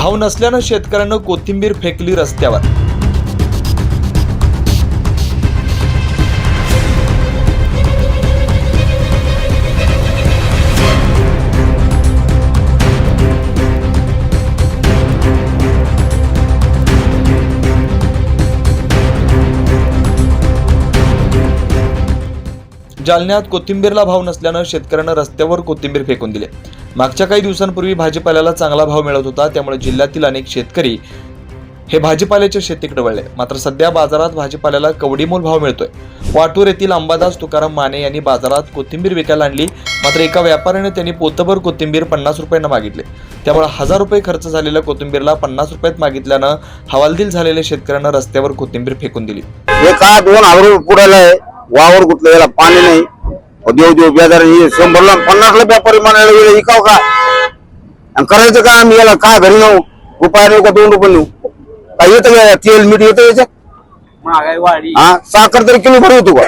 भाव नसल्यानं शेतकऱ्यानं कोथिंबीर फेकली रस्त्यावर. जालन्यात कोथिंबीरला भाव नसल्यानं शेतकऱ्यानं रस्त्यावर कोथिंबीर फेकून दिले. मागच्या काही दिवसांपूर्वी भाजीपाल्याला चांगला भाव मिळत होता त्यामुळे जिल्ह्यातील अनेक शेतकरी हे भाजीपाल्याच्या शेतीकडे वळले. मात्र सध्या बाजारात भाजीपाल्याला कवडीमोल भाव मिळतोय. वाटूर येथील अंबादास तुकाराम माने यांनी बाजारात कोथिंबीर विकायला आणली. मात्र एका व्यापाऱ्याने त्यांनी पोतभर कोथिंबीर पन्नास रुपयांना मागितले. त्यामुळे हजार रुपये खर्च झालेल्या कोथिंबीरला पन्नास रुपयात मागितल्यानं हवालदिल झालेल्या शेतकऱ्यांना रस्त्यावर कोथिंबीर फेकून दिली. हे का दोन हजार पुढे वावर कुठलं याला पाणी नाही. देव देव बेजार हे शंभरला पन्नासला व्यापारी म्हणायला गेले इकाव का? आणि करायचं का आम्ही? याला का घरी नेऊ? रुपया नेऊ का दोन रुपये नेऊ? काय येतं का? तेल मीठ येतं याच्यात? वाढली हा? साखर तरी किलो भर होतो का?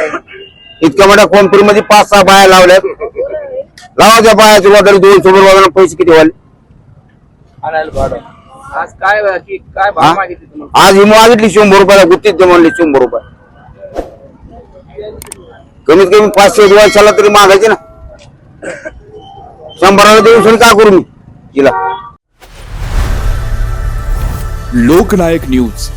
इतक्या मोठ्या कोणपुरी मध्ये पाच सहा बाया लावल्यात. लावायच्या बायाची वगैरे दोन शंभर वगैरे पैसे किती वाले आज काय काय हा? आज ही मागितली शंभर रुपयाला गुत्तीच म्हणली शंभर रुपये. कमीत कमी पाचशे वर्षाला तरी मागायचे ना. शंभराला देऊ सण का करू मी? तिला. लोकनायक न्यूज.